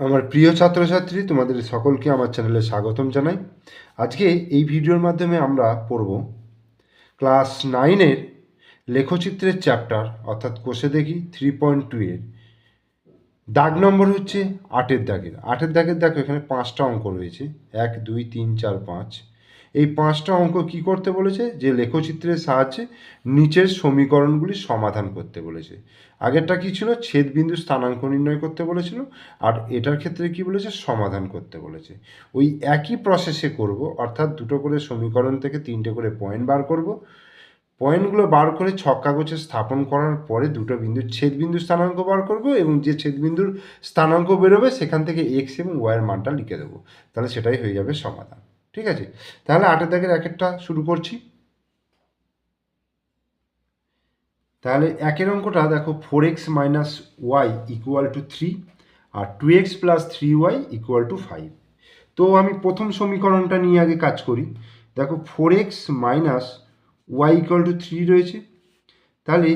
আমার প্রিয় ছাত্রছাত্রী, তোমাদের সকলকে আমার চ্যানেলে স্বাগতম জানাই। আজকে এই ভিডিওর মাধ্যমে আমরা পড়ব ক্লাস নাইনের লেখচিত্রের চ্যাপ্টার, অর্থাৎ কোষে দেখি থ্রি পয়েন্ট টু এর। দাগ নম্বর হচ্ছে আটের দাগের। আটের দাগের দেখো এখানে পাঁচটা অঙ্ক রয়েছে। এক, দুই, তিন, চার, পাঁচ। এই পাঁচটা অঙ্ক কি করতে বলেছে? যে লেখচিত্রের সাহায্যে নিচের সমীকরণগুলি সমাধান করতে বলেছে। আগেরটা কি ছিল? ছেদবিন্দু স্থানাঙ্ক নির্ণয় করতে বলেছিল আর এটার ক্ষেত্রে কি বলেছে? সমাধান করতে বলেছে। ওই একই প্রসেসে করব, অর্থাৎ দুটো করে সমীকরণ থেকে তিনটে করে পয়েন্ট বার করব। পয়েন্টগুলো বার করে ছক কাগজে স্থাপন করার পরে দুটো বিন্দু ছেদবিন্দু স্থানাঙ্ক বার করব এবং যে ছেদবিন্দুর স্থানাঙ্ক বেরোবে সেখান থেকে এক্স এবং ওয়াইয়ের মানটা লিখে দেবো। তাহলে সেটাই হয়ে যাবে সমাধান। ঠিক আছে? তাহলে আটের দাগের এক একটা শুরু করছি। তাহলে একের অঙ্কটা দেখো four x minus y equal to three R two x plus three y equal to five তো আমি প্রথম সমীকরণটা নিয়ে আগে কাজ করি। দেখো four x minus y equal to three রয়েছে। তাহলে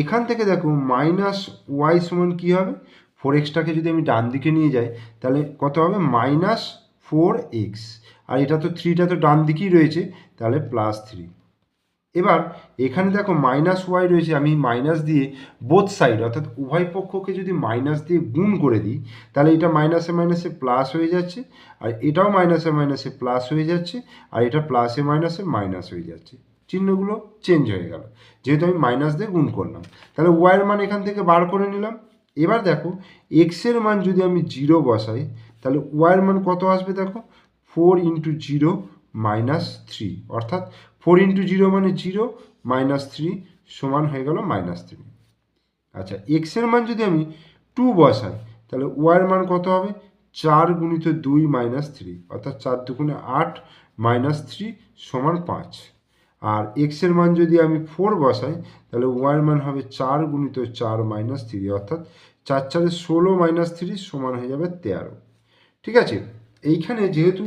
এখান থেকে দেখো মাইনাস ওয়াই সমান কী হবে? ফোর এক্সটাকে যদি আমি ডান দিকে নিয়ে যাই, তাহলে কত হবে? মাইনাস ফোর এক্স আর এটা তো থ্রিটা তো ডান দিকেই রয়েছে, তাহলে প্লাস থ্রি এবার এখানে দেখো মাইনাস ওয়াই রয়েছে, আমি মাইনাস দিয়ে বোথ সাইড অর্থাৎ উভয় পক্ষকে যদি মাইনাস দিয়ে গুণ করে দিই, তাহলে এটা মাইনাসে মাইনাসে প্লাস হয়ে যাচ্ছে, আর এটাও মাইনাসে মাইনাসে প্লাস হয়ে যাচ্ছে, আর এটা প্লাসে মাইনাসে মাইনাস হয়ে যাচ্ছে। চিহ্নগুলো চেঞ্জ হয়ে গেল, যেহেতু আমি মাইনাস দিয়ে গুণ করলাম। তাহলে ওয়াইয়ের মান এখান থেকে বার করে নিলাম। এবার দেখো এক্সের মান যদি আমি জিরো বসাই, তাহলে ওয়াইয়ের মান কত আসবে দেখো? Four into zero minus three. অর্থাৎ ফোর ইন্টু জিরো মানে জিরো, মাইনাস থ্রি সমান হয়ে গেল মাইনাস থ্রি। আচ্ছা এক্সের মান যদি আমি টু বসাই, তাহলে ওয়াইয়ের মান কত হবে? চার গুণিত দুই মাইনাস থ্রি। অর্থাৎ চার দুগুণে আট মাইনাস থ্রি সমান পাঁচ। আর এক্সের মান যদি আমি ফোর বসাই, তাহলে ওয়াইয়ের মান হবে চার গুণিত চার মাইনাস থ্রি। অর্থাৎ চার চারে ষোলো মাইনাস থ্রি সমান হয়ে যাবে তেরো। ঠিক আছে? এইখানে যেহেতু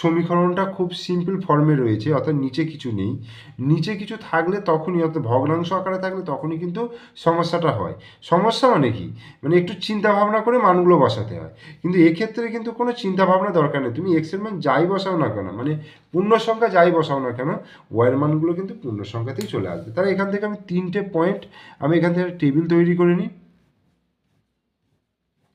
সমীকরণটা খুব সিম্পল ফর্মে রয়েছে, অর্থাৎ নিচে কিছু নেই, নিচে কিছু থাকলে তখনই, অর্থাৎ ভগ্নাংশ আকারে থাকলে তখনই কিন্তু সমস্যাটা হয়। সমস্যা মানে কি? মানে একটু চিন্তা ভাবনা করে মানগুলো বসাতে হয়। কিন্তু এক্ষেত্রে কিন্তু কোনো চিন্তা ভাবনা দরকার নেই। তুমি এক্সের মান যাই বসাও না কেন মানে পূর্ণ সংখ্যা যাই বসাও না কেন ওয়াইয়ের মানগুলো কিন্তু পূর্ণ সংখ্যাতেই চলে আসবে। তাহলে এখান থেকে আমি তিনটে পয়েন্ট আমি এখান থেকে টেবিল তৈরি করে নিই।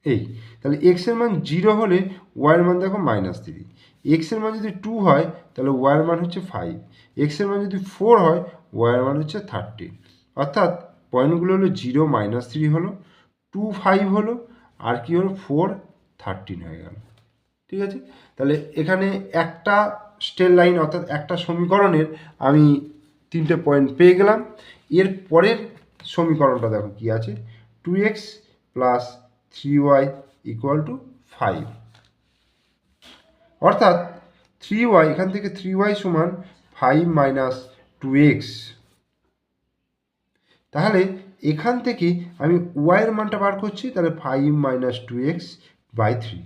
এই, তাহলে এক্সের মান জিরো হলে ওয়াইয়ের মান দেখো মাইনাস থ্রি এক্সের মান যদি টু হয়, তাহলে ওয়াইয়ের মান হচ্ছে ফাইভ এক্সের মান যদি ফোর হয় ওয়াইয়ের মান হচ্ছে থার্টি অর্থাৎ পয়েন্টগুলো হলো জিরো মাইনাস থ্রি হলো টু ফাইভ হলো, আর কি হলো? ফোর থার্টিন হয়ে গেল। ঠিক আছে? তাহলে এখানে একটা স্টেল লাইন অর্থাৎ একটা সমীকরণের আমি তিনটে পয়েন্ট পেয়ে গেলাম। এর পরের সমীকরণটা দেখো কি আছে? Two x plus three y equal to five অর্থাৎ থ্রি ওয়াই এখান থেকে থ্রি ওয়াই সমান ফাইভ মাইনাস টু এক্স তাহলে এখান থেকে আমি ওয়াইয়ের মানটা বার করছি, তাহলে five minus two x by three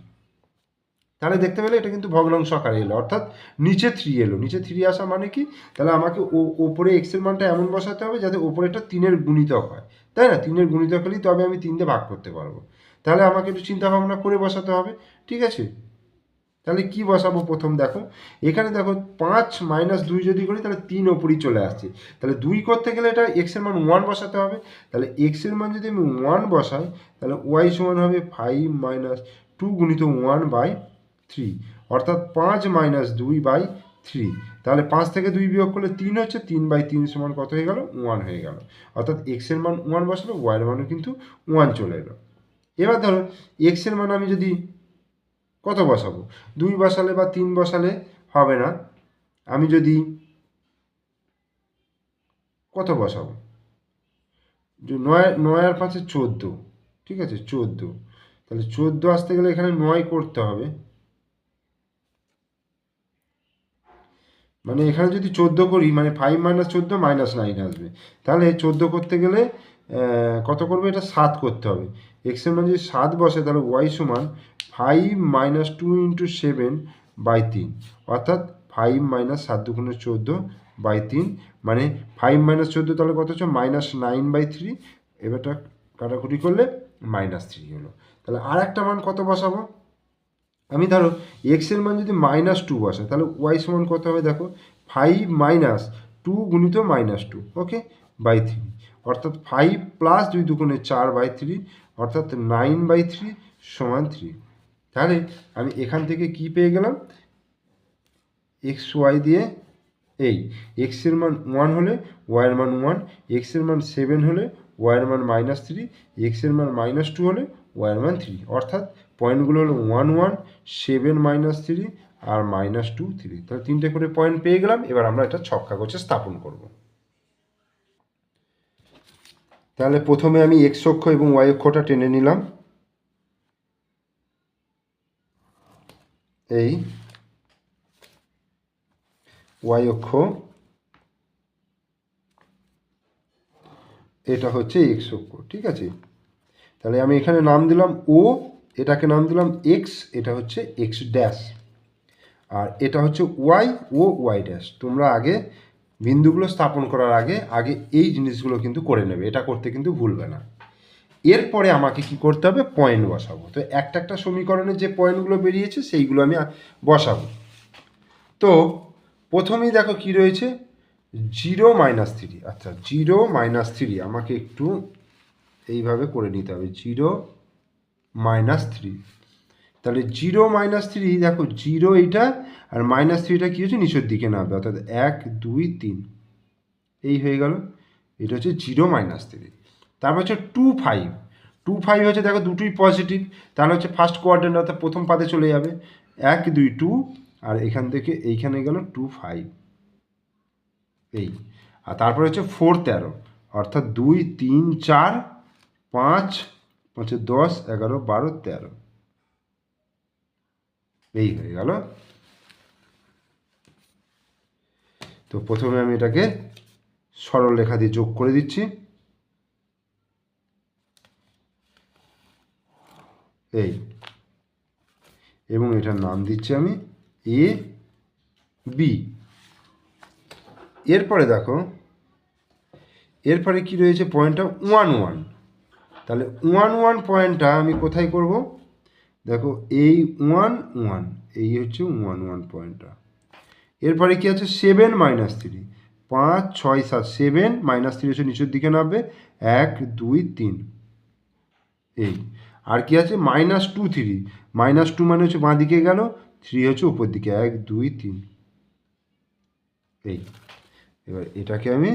তাহলে দেখতে পেলে এটা কিন্তু ভগ্নাংশ আকারে এলো, অর্থাৎ নিচে থ্রি এলো। নিচে থ্রি আসা মানে কি? তাহলে আমাকে ও, ওপরে এক্সের মানটা এমন বসাতে হবে যাতে ওপরেটা তিনের গুণিতক হয়। তাই না? তিনের গুণিতক হলেই তবে আমি তিনটে ভাগ করতে পারব। তাহলে আমাকে একটু চিন্তা ভাবনা করে বসাতে হবে, ঠিক আছে? তাহলে কি বসাবো প্রথম দেখো, এখানে দেখো পাঁচ মাইনাস দুই যদি করি তাহলে তিন ওপরই চলে আসছে। তাহলে দুই করতে গেলে এটা এক্সের মান ওয়ান বসাতে হবে, তাহলে এক্সের মান যদি আমি ওয়ান বসাই, তাহলে ওয়াই সমান হবে ফাইভ মাইনাস টু গুণিত ওয়ান বাই থ্রি অর্থাৎ পাঁচ মাইনাস দুই বাই থ্রি তাহলে পাঁচ থেকে দুই বিয়োগ করলে তিন হচ্ছে তিন বাই তিন সমান কত হয়ে গেল? ওয়ান হয়ে গেল। অর্থাৎ এক্সের মান ওয়ান বসালো ওয়াইয়ের মানও কিন্তু ওয়ান চলে এলো। এবার ধরো এক্সের মান আমি যদি কত বসাবো? দুই বসালে বা তিন বসালে হবে না। আমি যদি কত বসাবো? নয় নয় আর পাঁচে চোদ্দ, ঠিক আছে? চোদ্দ। তাহলে চোদ্দ আসতে গেলে এখানে নয় করতে হবে। মানে এখানে যদি চোদ্দ করি মানে ফাইভ মাইনাস চোদ্দ মাইনাস নাইন আসবে। তাহলে চোদ্দ করতে গেলে কত করবে? এটা সাত করতে হবে। এক্সের মান যদি সাত বসে, তাহলে ওয়াই সমান five minus two into seven by তিন অর্থাৎ ফাইভ মাইনাস সাত দুগুণে চোদ্দ বাই তিন মানে ফাইভ মাইনাস চোদ্দ, তাহলে কত হচ্ছে? মাইনাস নাইন বাই থ্রি এবারটা কাটাকুটি করলে মাইনাস থ্রি হলো। তাহলে আর একটা মান কত বসাবো? আমি ধরো এক্সের মান যদি মাইনাস টু বসে, তাহলে ওয়াই সমান কত হবে? দেখো ফাইভ মাইনাস টু গুণিত minus two okay by three অর্থাৎ ফাইভ প্লাস দুই দুগুণে চার বাই থ্রি অর্থাৎ নাইন বাই থ্রি সমান থ্রি তাহলে আমি এখান থেকে কি পেয়ে গেলাম? এক্স ওয়াই দিয়ে এই এক্সের মান ওয়ান হলে ওয়াইয়ের মান ওয়ান এক্সের মান সেভেন হলে ওয়াইয়ের মান মাইনাস থ্রি এক্সের মান মাইনাস টু হলে ওয়াইয়ের মান থ্রি অর্থাৎ পয়েন্টগুলো হলো one one seven minus three আর মাইনাস টু থ্রি তাহলে তিনটে করে পয়েন্ট পেয়ে গেলাম, এবার আমরা এটা ছক্কা কাগজে স্থাপন করব। তাহলে প্রথমে আমি এক্স অক্ষ এবং ওয়াই অক্ষটা টেনে নিলাম। এই ওয়াই অক্ষ। এটা হচ্ছে এক্স অক্ষ, ঠিক আছে? তাহলে আমি এখানে নাম দিলাম ও এটাকে নাম দিলাম এক্স এটা হচ্ছে এক্স ড্যাশ আর এটা হচ্ছে ওয়াই ও ওয়াই ড্যাশ তোমরা আগে বিন্দুগুলো স্থাপন করার আগে আগে এই জিনিসগুলো কিন্তু করে নেবে। এটা করতে কিন্তু ভুলবে না। এরপরে আমাকে কি করতে হবে? পয়েন্ট বসাবো। তো একটা একটা সমীকরণে যে পয়েন্টগুলো বেরিয়েছে, সেইগুলো আমি বসাবো। তো প্রথমেই দেখো কি রয়েছে? Zero minus three. আচ্ছা জিরো মাইনাস থ্রি আমাকে একটু এইভাবে করে নিতে হবে। Zero minus three. তাহলে জিরো মাইনাস থ্রি, দেখো জিরো এইটা আর মাইনাস থ্রিটা কী হচ্ছে? নিচের দিকে নামবে, অর্থাৎ এক, দুই, তিন। এই হয়ে গেল। এটা হচ্ছে জিরো মাইনাস থ্রি। তারপর হচ্ছে টু ফাইভ। টু ফাইভ হচ্ছে দেখো দুটোই পজিটিভ। তাহলে হচ্ছে ফার্স্ট কোয়ার্ডেন্ট অর্থাৎ প্রথম পাদে চলে যাবে। এক, দুই, টু, আর এখান থেকে এইখানে গেল টু ফাইভ। এই। আর তারপরে হচ্ছে ফোর তেরো। অর্থাৎ দুই, তিন, চার, পাঁচ, পাঁচে দশ, এগারো, বারো, তেরো। এই হয়ে গেল। তো প্রথমে আমি এটাকে সরল রেখা দিয়ে যোগ করে দিচ্ছি। এই। এবং এটার নাম দিচ্ছি আমি এ বি। এরপরে দেখো, এরপরে কি রয়েছে পয়েন্টটা ওয়ান ওয়ান। তাহলে ওয়ান ওয়ান পয়েন্টটা আমি কোথায় করব? দেখো এই ওয়ান ওয়ান এই হচ্ছে ওয়ান ওয়ান পয়েন্টটা এরপরে কি আছে? সেভেন মাইনাস থ্রি পাঁচ, ছয়, সাত সেভেন মাইনাস থ্রি হচ্ছে নিচের দিকে নামবে। এক, দুই, তিন। এই। আর কি আছে? Minus two three minus two মানে হচ্ছে বাঁ দিকে গেল থ্রি হচ্ছে উপর দিকে। এক, দুই, তিন। এই। এবার এটাকে আমি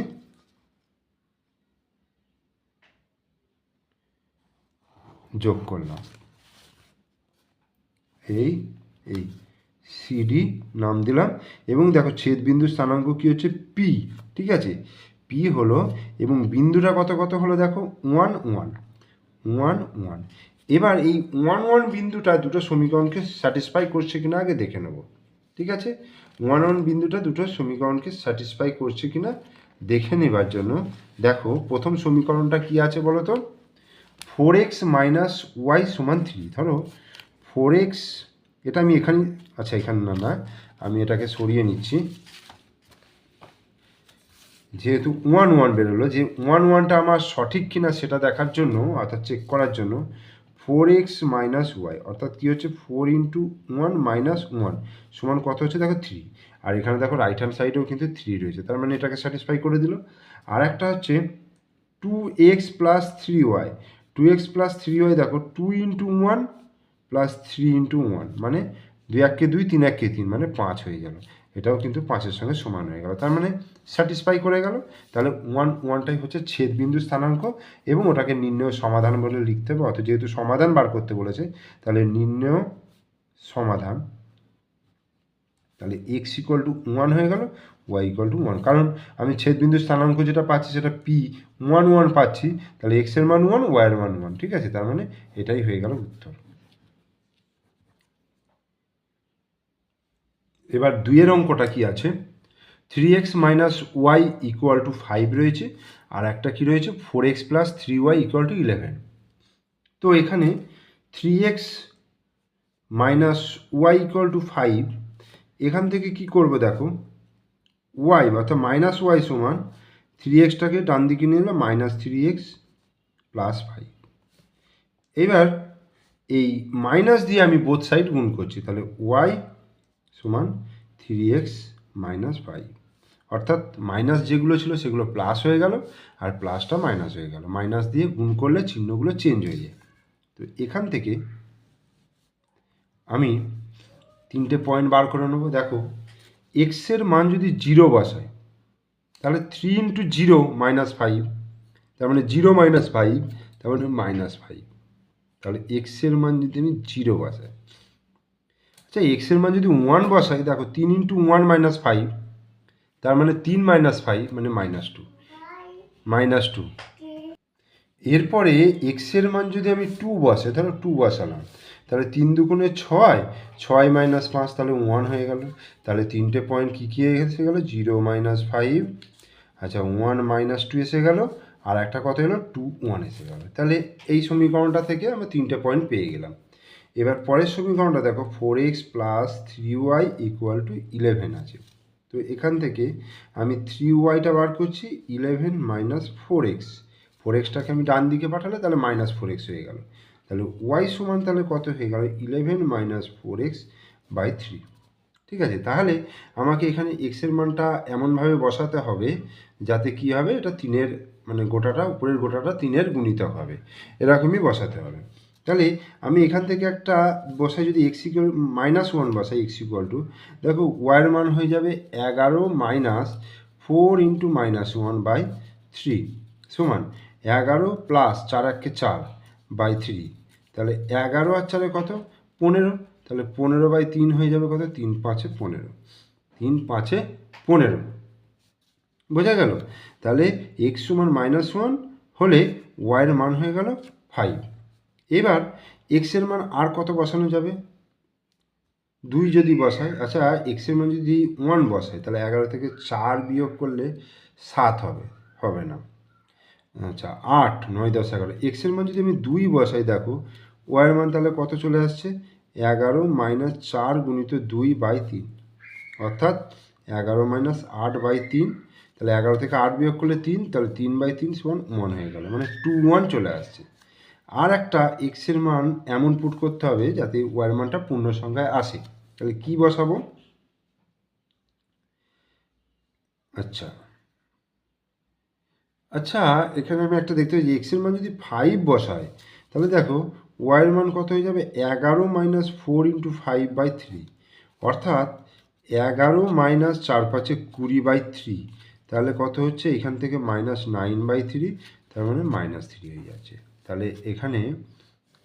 যোগ করলাম। এই এই সিডি নাম দিলাম। এবং দেখো ছেদ বিন্দু স্থানাঙ্ক কি হচ্ছে? পি ঠিক আছে? পি হলো, এবং বিন্দুটা কত কত হলো দেখো? ওয়ান ওয়ান ওয়ান ওয়ান এবার এই ওয়ান ওয়ান বিন্দুটা দুটো সমীকরণকে স্যাটিসফাই করছে কিনা আগে দেখে নেব। ঠিক আছে? ওয়ান ওয়ান বিন্দুটা দুটো সমীকরণকে স্যাটিসফাই করছে কিনা দেখে নেবার জন্য দেখো, প্রথম সমীকরণটা কি আছে বলো তো ফোর এক্স মাইনাস ওয়াই সমান থ্রি ধরো ফোর এক্স এটা আমি এখানে আচ্ছা এখানে না না, আমি এটাকে সরিয়ে নিচ্ছি। যেহেতু ওয়ান ওয়ান বেরোলো, যে ওয়ান ওয়ানটা আমার সঠিক কিনা সেটা দেখার জন্য, অর্থাৎ চেক করার জন্য ফোর এক্স মাইনাস ওয়াই অর্থাৎ কী হচ্ছে? Four into one minus one সমান কত হচ্ছে? দেখো থ্রি আর এখানে দেখো রাইট হ্যান্ড সাইডেও কিন্তু থ্রি রয়েছে, তার মানে এটাকে স্যাটিসফাই করে দিল। আর একটা হচ্ছে two x plus three y two x plus three y দেখো two into one plus three into one মানে দুই এককে দুই, তিন এককে তিন মানে পাঁচ হয়ে গেল। এটাও কিন্তু পাঁচের সঙ্গে সমান হয়ে গেল। তার মানে স্যাটিসফাই করে গেল। তাহলে ওয়ান ওয়ানটাই হচ্ছে ছেদ বিন্দু স্থানাঙ্ক এবং ওটাকে নির্ণয় সমাধান বলে লিখতে হবে। অর্থাৎ যেহেতু সমাধান বার করতে বলেছে, তাহলে নির্ণয় সমাধান, তাহলে এক্স ইকুয়াল টু ওয়ান হয়ে গেল ওয়াই ইকুয়াল টু ওয়ান কারণ আমি ছেদ বিন্দু স্থানাঙ্ক যেটা পাচ্ছি, সেটা পি ওয়ান ওয়ান পাচ্ছি, তাহলে এক্সের মান ওয়ান ওয়াইয়ের মান ওয়ান ঠিক আছে? তার মানে এটাই হয়ে গেল উত্তর। এবার দুইয়ের অঙ্কটা কি আছে? Three x minus y equal to five রয়েছে, আর একটা কি রয়েছে? Four x plus three y equal to eleven তো এখানে three x minus y equal to five এখান থেকে কি করব দেখো? ওয়াই অর্থাৎ মাইনাস ওয়াই সমান থ্রি এক্সটাকে ডান দিকে নিয়ে এলো minus three x plus five এবার এই মাইনাস দিয়ে আমি বোথ সাইড গুণ করছি, তাহলে ওয়াই সমান থ্রি এক্স মাইনাস ফাইভ অর্থাৎ মাইনাস যেগুলো ছিল সেগুলো প্লাস হয়ে গেল, আর প্লাসটা মাইনাস হয়ে গেল। মাইনাস দিয়ে গুণ করলে চিহ্নগুলো চেঞ্জ হয়ে যায়। তো এখান থেকে আমি তিনটে পয়েন্ট বার করে নেব। দেখো এক্সের মান যদি জিরো বসায় তাহলে three into zero minus five তার মানে জিরো মাইনাস ফাইভ তার মানে মাইনাস ফাইভ তাহলে এক্সের মান যদি আমি জিরো বসাই আচ্ছা এক্সের মান যদি ওয়ান বসাই, দেখো তিন ইন্টু ওয়ান মাইনাস ফাইভ তার মানে তিন মাইনাস ফাইভ মানে মাইনাস টু মাইনাস টু এরপরে এক্সের মান যদি আমি টু বসে তাহলে টু বসালাম। তাহলে তিন দুগুণে ছয় ছয় মাইনাস পাঁচ, তাহলে ওয়ান হয়ে গেল। তাহলে তিনটে পয়েন্ট কী কী এসে গেলো? জিরো মাইনাস ফাইভ আচ্ছা ওয়ান মাইনাস টু এসে গেল, আর একটা কথা হলো টু ওয়ান এসে গেল। তাহলে এই সমীকরণটা থেকে আমরা তিনটে পয়েন্ট পেয়ে গেলাম। এবার পরের সমীকরণটা দেখো four x plus three y equal to eleven আছে। তো এখান থেকে আমি থ্রি ওয়াইটা বার করছি eleven minus four x four এক্সটাকে আমি ডান দিকে পাঠালে তাহলে মাইনাস ফোর এক্স হয়ে গেল। তাহলে ওয়াই সমান তাহলে কত হয়ে গেল? Eleven minus four x by three ঠিক আছে? তাহলে আমাকে এখানে এক্সের মানটা এমনভাবে বসাতে হবে, যাতে কি হবে? এটা তিনের মানে গোটাটা, উপরের গোটাটা তিনের গুণিতক হবে। এরকমই বসাতে হবে। তাহলে আমি এখান থেকে একটা বসাই, যদি এক্স ইকুয়াল মাইনাস ওয়ান বসাই এক্স ইকুয়াল টু দেখো ওয়াইয়ের মান হয়ে যাবে এগারো minus four into minus one by three সমান এগারো প্লাস চার একে চার বাই থ্রি তাহলে এগারো আর চারে কত? পনেরো, তাহলে পনেরো বাই তিন হয়ে যাবে কত? তিন পাঁচে পনেরো, তিন পাঁচে পনেরো, বোঝা গেল? তাহলে এক্স সমান মাইনাস ওয়ান হলে ওয়াইয়ের মান হয়ে গেল ফাইভ এবার এক্সের মান আর কত বসানো যাবে? দুই যদি বসায় আচ্ছা এক্সের মান যদি ওয়ান বসায়, তাহলে এগারো থেকে চার বিয়োগ করলে সাত হবে হবে না। আচ্ছা আট, নয়, দশ, এগারো এক্সের মান যদি আমি দুই বসাই, দেখো ওয়াইয়ের মান তাহলে কত চলে আসছে? এগারো মাইনাস চার গুণিত দুই বাই তিন, অর্থাৎ এগারো মাইনাস আট বাই তিন, তাহলে এগারো থেকে আট বিয়োগ করলে তিন, তাহলে তিন বাই তিন সমান ওয়ান হয়ে গেল মানে টু ওয়ান চলে আসছে। আর একটা এক্সের মান এমন পুট করতে হবে যাতে ওয়াইয়ের মানটা পূর্ণ সংখ্যায় আসে। তাহলে কি বসাবো? আচ্ছা। আচ্ছা এখানে আমি একটা দেখতে যে এক্সের মান যদি ফাইভ বসায় তাহলে দেখো ওয়াইয়ের মান কত হয়ে যাবে? এগারো minus four into five by three অর্থাৎ এগারো মাইনাস চার পাঁচে কুড়ি বাই থ্রি তাহলে কত হচ্ছে? এখান থেকে মাইনাস নাইন বাই থ্রি তার মানে মাইনাস থ্রি হয়ে যাচ্ছে। তাহলে এখানে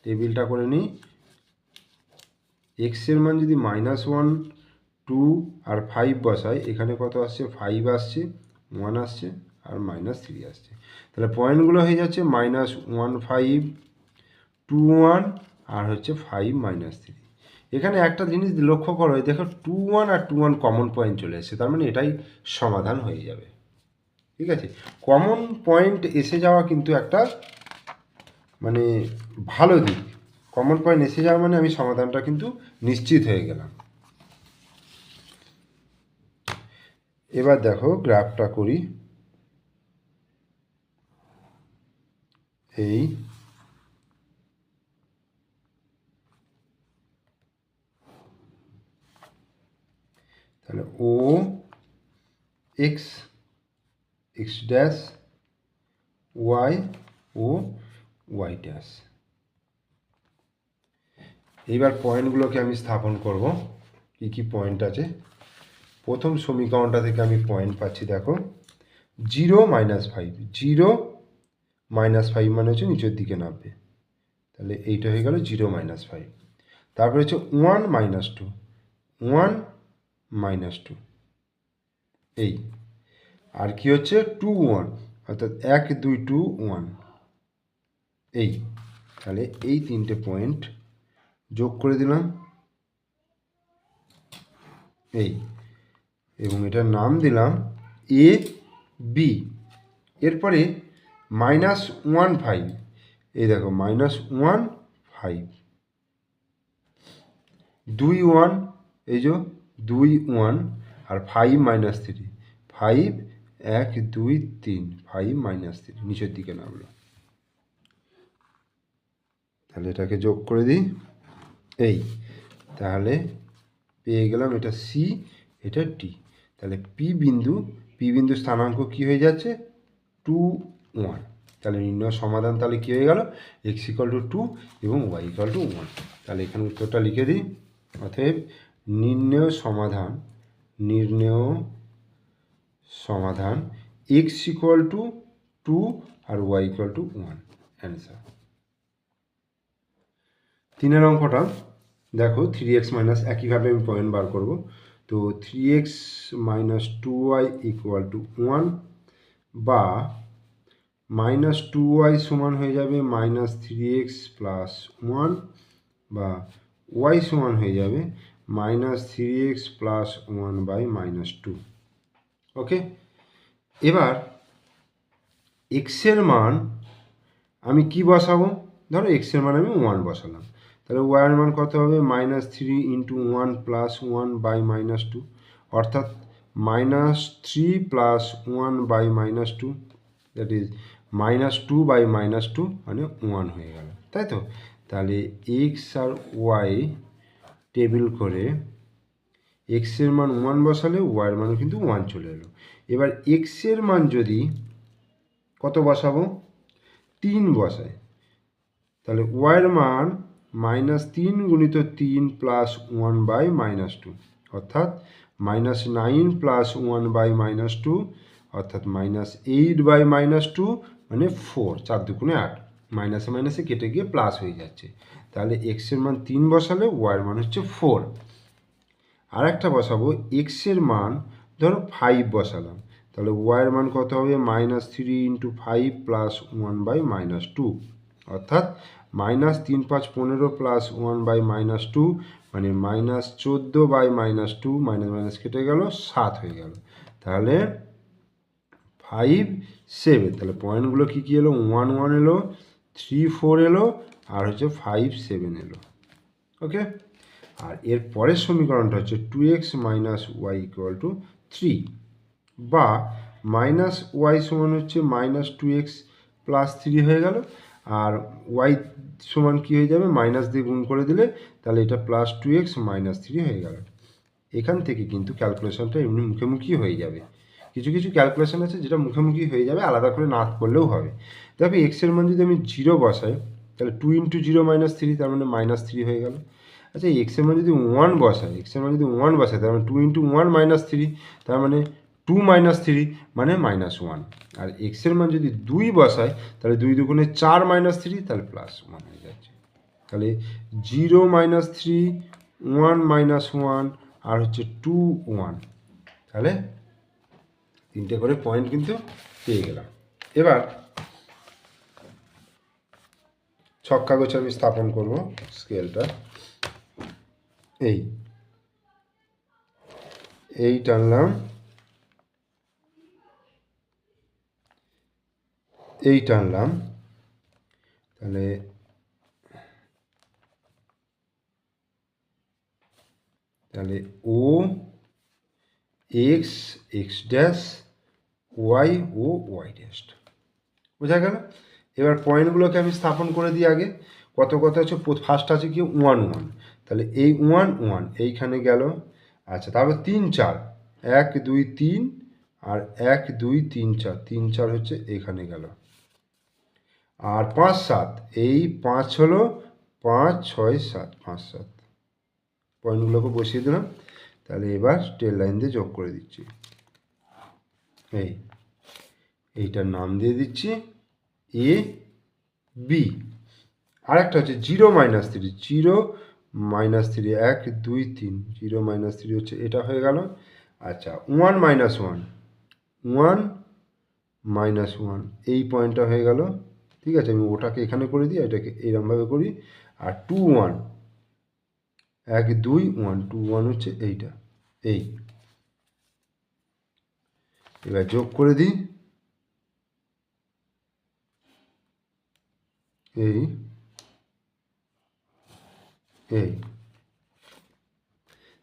টেবিলটা করে নিই। এক্সের মান যদি মাইনাস ওয়ান টু আর ফাইভ বসাই, এখানে কত আসছে? ফাইভ আসছে ওয়ান আসছে আর মাইনাস থ্রি আসছে। তাহলে পয়েন্টগুলো হয়ে যাচ্ছে minus one five two one আর হচ্ছে ফাইভ মাইনাস থ্রি এখানে একটা জিনিস লক্ষ্য করো দেখো টু ওয়ান আর টু ওয়ান কমন পয়েন্ট চলে এসেছে, তার মানে এটাই সমাধান হয়ে যাবে। ঠিক আছে? কমন পয়েন্ট এসে যাওয়া কিন্তু একটা মানে ভালো দিক। কমন পয়েন্ট এসে যাওয়া মানে আমি সমাধানটা কিন্তু নিশ্চিত হয়ে গেলাম। এবার দেখো গ্রাফটা করি। এই তাহলে O x x dash, y, O y dash এইবার পয়েন্টগুলোকে আমি স্থাপন করব। কি কি পয়েন্ট আছে? প্রথম সমীকরণটা থেকে আমি পয়েন্ট পাচ্ছি, দেখো। Zero minus five zero minus five মানে হচ্ছে নিচের দিকে নামবে। তাহলে এইটা হয়ে গেল জিরো মাইনাস ফাইভ তারপরে হচ্ছে one minus two one minus two এই। আর কি হচ্ছে? টু ওয়ান অর্থাৎ এক, দুই টু ওয়ান এই তাহলে এই তিনটে পয়েন্ট যোগ করে দিলাম। এই, এবং এটার নাম দিলাম এ বি এরপরে মাইনাস ওয়ান ফাইভ এই দেখো মাইনাস ওয়ান ফাইভ দুই ওয়ান এই যে, দুই ওয়ান আর ফাইভ মাইনাস থ্রি ফাইভ এক, দুই, তিন। ফাইভ মাইনাস থ্রি নিচের দিকে নামলো। তাহলে এটাকে যোগ করে দিই। এই, তাহলে পেয়ে গেলাম এটা সি এটা টি তাহলে পি বিন্দু পি বিন্দু স্থানাঙ্ক কি হয়ে যাচ্ছে? টু ওয়ান তাহলে নির্ণয় সমাধান তাহলে কী হয়ে গেল? এক্স ইকাল টু টু এবং ওয়াই ইকাল টু ওয়ান তাহলে এখানে উত্তরটা লিখে দিই। অতএব নির্ণয় সমাধান নির্ণয় সমাধান x equal to two R y equal to one answer তিনের অঙ্কটা, দেখো থ্রি এক্স মাইনাস একইভাবে আমি পয়েন্ট বার করব। তো three x minus two y equal to one বা মাইনাস টু ওয়াই সমান হয়ে যাবে minus three x plus one বা ওয়াই সমান হয়ে যাবে minus three x plus one by minus two okay এবার এক্সের মান আমি কি বসাবো? ধরো এক্সের মান আমি ওয়ান বসালাম। তাহলে ওয়াইয়ের মান কত হবে? Minus three into one plus one by minus two অর্থাৎ minus three plus one by minus two that is minus two by minus two মানে ওয়ান হয়ে গেল। তাই তো? তাহলে এক্স আর ওয়াই টেবিল করে এক্সের মান ওয়ান বসালে ওয়াইয়ের মানও কিন্তু ওয়ান চলে এলো। এবার এক্সের মান যদি কত বসাবো? তিন বসায়। তাহলে ওয়াইয়ের মান মাইনাস তিন গুণিত তিন plus one by minus two অর্থাৎ minus nine plus one by minus two অর্থাৎ minus eight by minus two মানে ফোর চার দুগুণে আট। মাইনাসে মাইনাসে কেটে গিয়ে প্লাস হয়ে যাচ্ছে। তাহলে এক্সের মান তিন বসালে ওয়াইয়ের মান হচ্ছে ফোর আর একটা বসাবো এক্সের মান ধরো ফাইভ বসালাম। তাহলে ওয়াইয়ের মান কত হবে? Minus three into five plus one by minus two অর্থাৎ মাইনাস তিন পাঁচ পনেরো plus one by minus two মানে মাইনাস চোদ্দ by minus two, minus minus কেটে গেল, সাত হয়ে গেল। তাহলে ফাইভ সেভেন তাহলে পয়েন্টগুলো কী কী এলো? ওয়ান ওয়ান এলো থ্রি ফোর এলো, আর হচ্ছে ফাইভ সেভেন এলো। ওকে আর এর পরের সমীকরণটা হচ্ছে two x minus y equal to three বা মাইনাস ওয়াই সমান হচ্ছে minus two x plus three হয়ে গেল। আর ওয়াই সমান কী হয়ে যাবে? মাইনাস দিয়ে গুণ করে দিলে তাহলে এটা plus two x minus three হয়ে গেল। এখান থেকে কিন্তু ক্যালকুলেশনটা এমনি মুখোমুখি হয়ে যাবে। কিছু কিছু ক্যালকুলেশন আছে যেটা মুখোমুখি হয়ে যাবে, আলাদা করে না করলেও হবে। দেখো এক্সের মান যদি আমি জিরো বসাই, তাহলে two into zero minus three তার মানে মাইনাস থ্রি হয়ে গেল। আচ্ছা এক্সের মান যদি ওয়ান বসাই এক্সের মান যদি ওয়ান বসাই, তার মানে two into one minus three তার মানে টু মাইনাস থ্রি মানে মাইনাস ওয়ান আর এক্সের মান যদি দুই বসায় তাহলে দুই দুগুণে চার মাইনাস থ্রি তাহলে প্লাস ওয়ান হয়ে যাচ্ছে। তাহলে zero minus three one minus one আর হচ্ছে টু ওয়ান তাহলে তিনটে করে পয়েন্ট কিন্তু পেয়ে গেলাম। এবার ছক কাগজ আমি স্থাপন করব স্কেলটা এই এই টানলাম। এই টানলাম। তাহলে তাহলে O x x dash, y, O y dash. বোঝা গেল? এবার পয়েন্টগুলোকে আমি স্থাপন করে দিই আগে। কত কত হচ্ছে ফার্স্ট আছে কি? ওয়ান ওয়ান তাহলে এই ওয়ান ওয়ান এইখানে গেল। আচ্ছা তারপর তিন, চার। এক, দুই, তিন আর এক, দুই, তিন, চার। তিন, চার হচ্ছে এখানে গেল। আর পাঁচ সাত, এই পাঁচ হলো পাঁচ ছয় সাত, পাঁচ সাত। পয়েন্টগুলোকে বসিয়ে দিলাম। তাহলে এবার স্টেল লাইন দিয়ে যোগ করে দিচ্ছি। এই, এইটার নাম দিয়ে দিচ্ছি এ বি আরেকটা হচ্ছে zero minus three zero minus three এক, দুই, তিন। জিরো মাইনাস থ্রি হচ্ছে এটা হয়ে গেল। আচ্ছা one minus one one minus one এই পয়েন্টটা হয়ে গেল। ঠিক আছে, আমি ওটাকে এখানে করে দিই এটাকে এইরকমভাবে করি, আর টু ওয়ান এক দুই ওয়ান টু ওয়ান হচ্ছে এইটা, এই। এবার যোগ করে দিই, এই এই।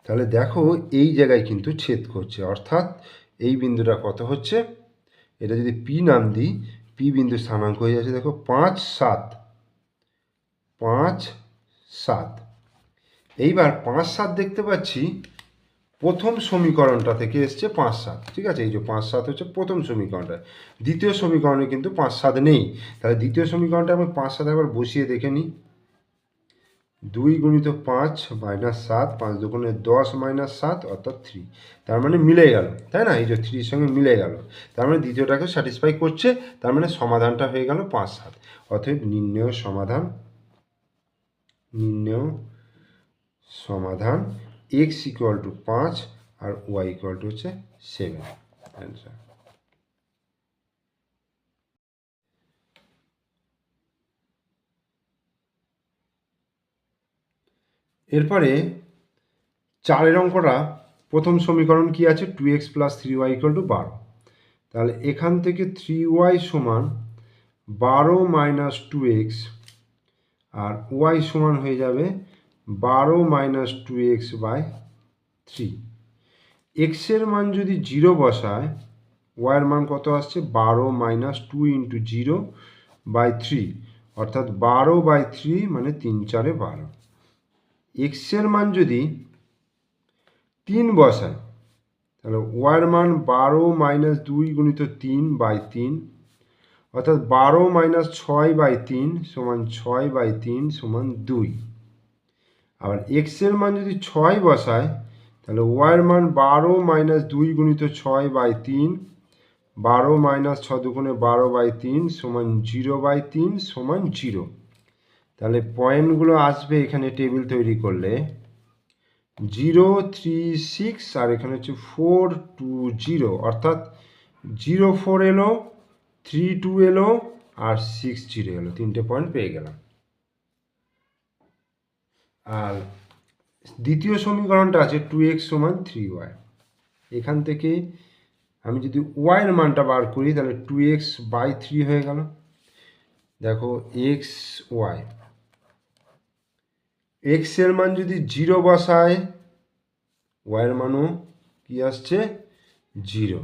তাহলে দেখো এই জায়গায় কিন্তু ছেদ করছে, অর্থাৎ এই বিন্দুটা কত হচ্ছে, এটা যদি পি নাম দিই পি বিন্দু স্থানাঙ্ক হয়ে যাচ্ছে, দেখো, পাঁচ সাত পাঁচ সাত। এইবার পাঁচ সাত দেখতে পাচ্ছি, প্রথম সমীকরণটা থেকে এসছে পাঁচ সাত, ঠিক আছে? এই যে পাঁচ সাত হচ্ছে প্রথম সমীকরণটা। দ্বিতীয় সমীকরণে কিন্তু পাঁচ সাত নেই। তাহলে দ্বিতীয় সমীকরণটা আমি পাঁচ সাত একবার বসিয়ে দেখে নিই। দুই গুণিত পাঁচ মাইনাস সাত, পাঁচ দুগুণে দশ মাইনাস সাত, অর্থাৎ থ্রি তার মানে মিলে গেল, তাই না? এই যে থ্রির সঙ্গে মিলে গেল। তার মানে দ্বিতীয়টাকে স্যাটিসফাই করছে, তার মানে সমাধানটা হয়ে গেল পাঁচ সাত। অতএব নির্ণয় সমাধান নির্ণয় সমাধান এক্স ইকুয়াল টু পাঁচ আর ওয়াই ইকুয়াল টু হচ্ছে সেভেন অ্যান্সার এরপরে চারের অঙ্কটা প্রথম সমীকরণ কি আছে? Two x plus three y equal to বারো তাহলে এখান থেকে থ্রি ওয়াই সমান বারো মাইনাস টু এক্স আর ওয়াই সমান হয়ে যাবে বারো minus two x by three এক্সের মান যদি জিরো বসায় ওয়াইয়ের মান কত আসছে? বারো minus two into zero by three অর্থাৎ বারো বাই থ্রি মানে তিন চারে বারো। এক্সের মান যদি তিন বসায়, তাহলে ওয়াইয়ের মান বারো মাইনাস দুই গুণিত তিন বাই তিন, অর্থাৎ বারো মাইনাস ছয় বাই তিন সমান ছয় বাই তিন সমান দুই। আবার এক্সের মান যদি ছয় বসায়, তাহলে ওয়াইয়ের মান বারো মাইনাস দুই গুণিত ছয় বাই তিন, বারো মাইনাস ছ দুগুণে বারো বাই তিন সমান জিরো বাই তিন সমান জিরো তাহলে পয়েন্টগুলো আসবে এখানে টেবিল তৈরি করলে। জিরো থ্রি সিক্স আর এখানে হচ্ছে ফোর টু জিরো অর্থাৎ জিরো ফোর এলো থ্রি টু এলো, আর সিক্স জিরো এলো। তিনটে পয়েন্ট পেয়ে গেলাম। আর দ্বিতীয় সমীকরণটা আছে টু এক্স সমান থ্রি ওয়াই এখান থেকে আমি যদি ওয়াইয়ের মানটা বার করি, তাহলে টু এক্স বাই থ্রি হয়ে গেল। দেখো এক্স ওয়াই এক্সের মান যদি জিরো বসায় ওয়াইয়ের মানও কি আসছে? জিরো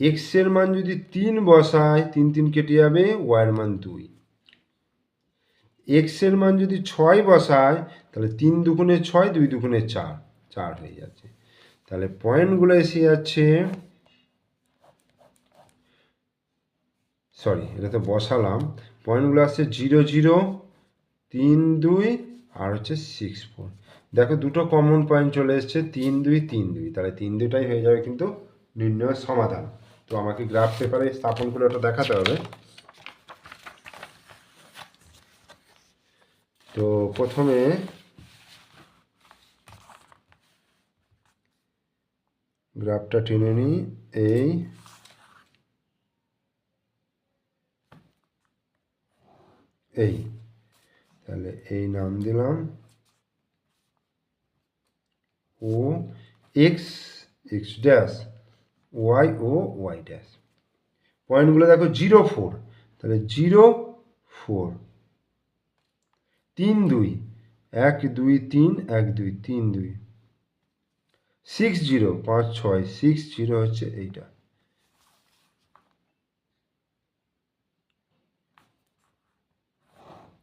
এক্সের মান যদি তিন বসায়, তিন তিন কেটে যাবে ওয়াইয়ের মান দুই। এক্সের মান যদি ছয় বসায়, তাহলে তিন দুগুণে ছয়, দুই দুগুণে চার চার হয়ে যাচ্ছে। তাহলে পয়েন্টগুলো এসে যাচ্ছে সরি এটা তো বসালাম। পয়েন্টগুলো আসছে জিরো জিরো তিন, দুই আর হচ্ছে সিক্স ফোর দেখো, দুটো কমন পয়েন্ট চলে এসছে, তিন দুই তিন দুই। তাহলে তিন দুইটাই হয়ে যাবে কিন্তু নির্ণয়ের সমাধান। তো আমাকে গ্রাফ পেপারে স্থাপন করে ওটা দেখাতে হবে। তো প্রথমে গ্রাফটা টেনে নিই। এই এই। তাহলে এই নাম দিলাম। O x x dash, y O y dash. পয়েন্টগুলো দেখো জিরো ফোর, তাহলে জিরো ফোর। তিন দুই, এক দুই তিন, এক দুই তিন দুই। সিক্স জিরো, পাঁচ ছয়, সিক্স জিরো হচ্ছে এইটা।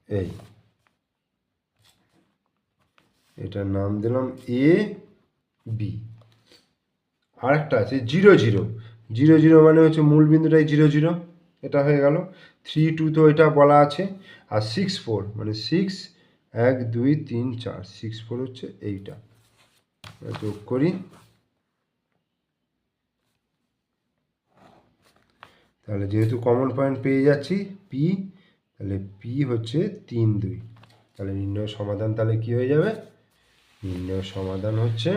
এই। এটার নাম দিলাম এ বি আরেকটা আছে, জিরো জিরো। জিরো জিরো মানে হচ্ছে মূল বিন্দুটাই জিরো জিরো। এটা হয়ে গেল। থ্রি টু তো এটা বলা আছে। আর সিক্স ফোর মানে সিক্স এক, দুই, তিন, চার। সিক্স ফোর হচ্ছে এইটা। যোগ করি। তাহলে যেহেতু কমন পয়েন্ট পেয়ে যাচ্ছি পি তাহলে পি হচ্ছে তিন, দুই। তাহলে নির্ণয় সমাধান তাহলে কি হয়ে যাবে? নির্ণয় সমাধান হচ্ছে।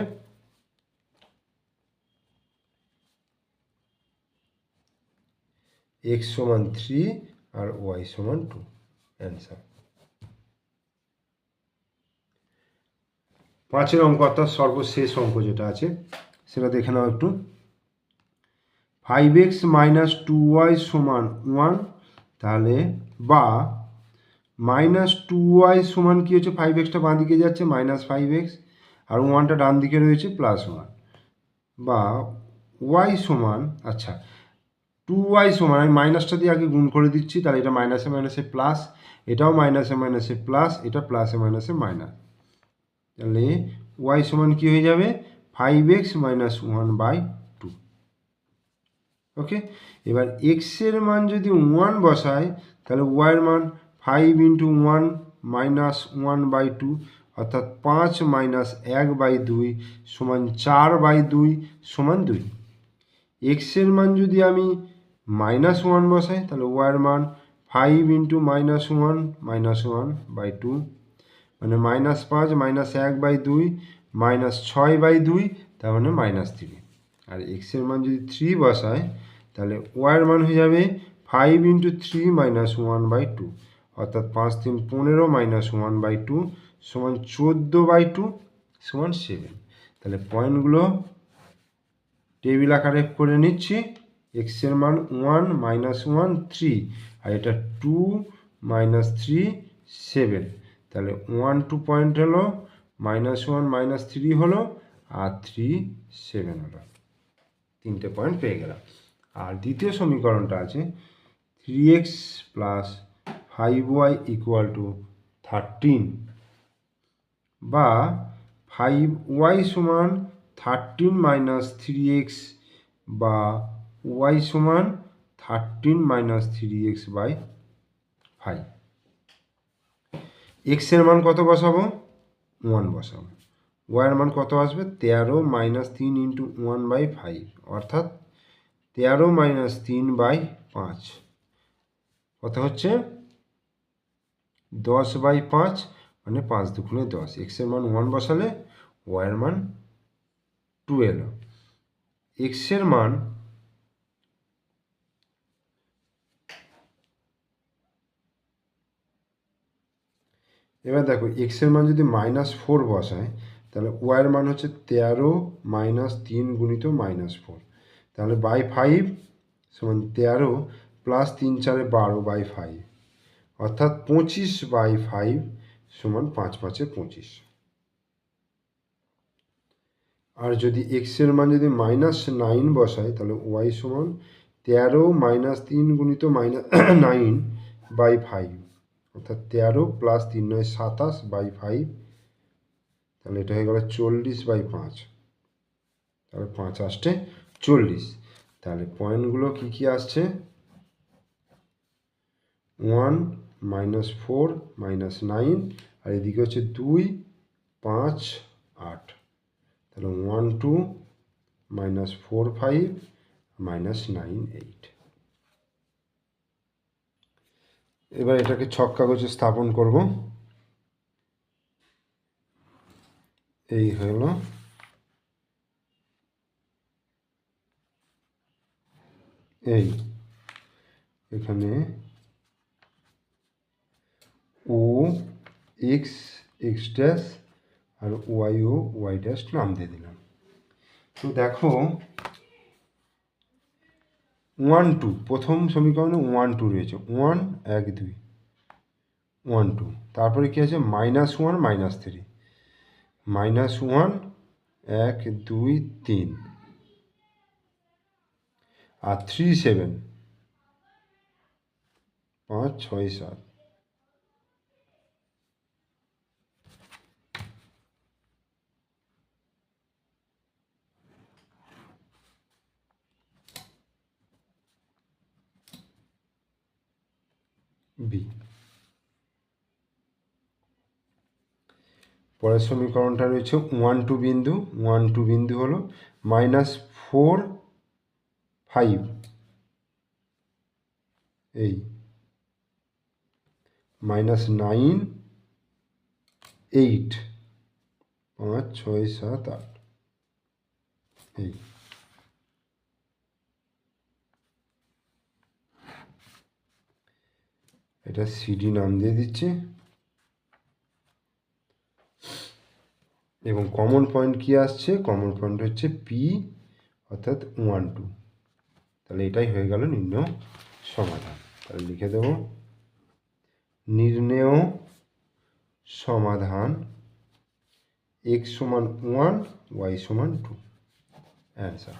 এক্স সমান থ্রি আর ওয়াই সমান টু, অ্যান্সার। পাঁচের অঙ্ক অর্থাৎ সর্বশেষ অঙ্ক যেটা আছে, সেটা দেখে নাও একটু। Five x minus two y সমান ওয়ান তাহলে বা মাইনাস টু ওয়াই সমান কী হচ্ছে? ফাইভ এক্সটা বাঁ দিকে যাচ্ছে, মাইনাস ফাইভ এক্স আর ওয়ানটা ডান দিকে রয়েছে প্লাস ওয়ান বা ওয়াই সমান আচ্ছা টু ওয়াই সমান, আমি মাইনাসটা দিয়ে আগে গুণ করে দিচ্ছি, তাহলে এটা মাইনাসে মাইনাসে প্লাস এটাও মাইনাসে মাইনাসে প্লাস এটা প্লাসে মাইনাসে মাইনাস তাহলে ওয়াই সমান কী হয়ে যাবে? Five x minus one by two okay এবার এক্সের মান যদি ওয়ান বসায় তাহলে ওয়াইয়ের মান five into one minus one by two অর্থাৎ পাঁচ মাইনাস এক বাই দুই সমান চার বাই দুই সমান দুই। এক্সের মান যদি আমি মাইনাস ওয়ান বসাই, তাহলে ওয়াইয়ের মান five into minus one minus one by two মানে মাইনাস পাঁচ মাইনাস এক বাই দুই মাইনাস ছয় বাই দুই, তার মানে মাইনাস থ্রি আর এক্সের মান যদি থ্রি বসায় তাহলে ওয়াইয়ের মান হয়ে যাবে five into three minus one by two অর্থাৎ পাঁচ তিন পনেরো মাইনাস ওয়ান বাই টু সমান চোদ্দ বাই টু সমান সেভেন তাহলে পয়েন্টগুলো টেবিল আকারে করে নিচ্ছি। এক্সের মান ওয়ান মাইনাস ওয়ান থ্রি আর এটা টু মাইনাস থ্রি সেভেন তাহলে ওয়ান টু পয়েন্ট হলো মাইনাস ওয়ান মাইনাস থ্রি হলো, আর থ্রি সেভেন হলো। তিনটে পয়েন্ট পেয়ে গেলাম। আর দ্বিতীয় সমীকরণটা আছে three x plus five y equal to thirteen বা ফাইভ ওয়াই সমান থার্টিন মাইনাস থ্রি এক্স বা ওয়াই সমান thirteen minus three x by five এক্সের মান কত বসাবো? ওয়ান বসাবো। ওয়াইয়ের মান কত আসবে? তেরো মাইনাস তিন ইন্টু ওয়ান বাই ফাইভ অর্থাৎ তেরো মাইনাস তিন বাই পাঁচ। কত হচ্ছে? দশ বাই পাঁচ মানে পাঁচ দুগুণে দশ। এক্সের মান ওয়ান বসালে ওয়াইয়ের মান টু এলো। এক্সের মান এবার দেখো এক্সের মান যদি মাইনাস ফোর বসায়, তাহলে ওয়াইয়ের মান হচ্ছে তেরো মাইনাস তিন গুণিত মাইনাস ফোর তাহলে বাই ফাইভ সমান তেরো প্লাস তিন চারে বারো বাই ফাইভ অর্থাৎ পঁচিশ বাই ফাইভ সমান পাঁচ পাঁচে পঁচিশ। আর যদি এক্সের মান যদি মাইনাস নাইন বসায়, তাহলে ওয়াই সমান তেরো মাইনাস তিন গুণিত মাইনাস নাইন বাই ফাইভ অর্থাৎ তেরো প্লাস তিন নয়, সাতাশ বাই ফাইভ তাহলে এটা হয়ে গেল চল্লিশ বাই পাঁচ। তাহলে পাঁচ আসছে চল্লিশ। তাহলে পয়েন্টগুলো কী কী আসছে? One minus four minus nine আর এদিকে হচ্ছে দুই, পাঁচ, আট। তাহলে one two minus four five minus nine eight এবার এটাকে ছক কাগজে স্থাপন করব। এই হলো এই। এখানে ও, এক্স এক্স ড্যাশ আর ওয়াই ও, ওয়াই ড্যাশ নাম দিয়ে দিলাম। তো দেখো, ওয়ান, টু, প্রথম সমীকরণে ওয়ান, টু রয়েছে। ওয়ান, এক, দুই, ওয়ান, টু। তারপরে কী আছে? Minus one, minus three. Minus one, এক, দুই, তিন। আর থ্রি, সেভেন। পাঁচ, ছয়, সাত। বি। পরের সমীকরণটা রয়েছে ওয়ান টু বিন্দু, ওয়ান টু বিন্দু হলো মাইনাস ফোর ফাইভ। এই। মাইনাস নাইন, এইট, পাঁচ, ছয়, সাত, আট। এই। এটা সিডি নাম দিয়ে দিচ্ছি। এবং কমন পয়েন্ট কি আসছে? কমন পয়েন্ট হচ্ছে পি অর্থাৎ ওয়ান টু তাহলে এটাই হয়ে গেল নির্ণয় সমাধান। তাহলে লিখে দেব, নির্ণেয় সমাধান এক্স সমান ওয়ান ওয়াই সমান টু অ্যান্সার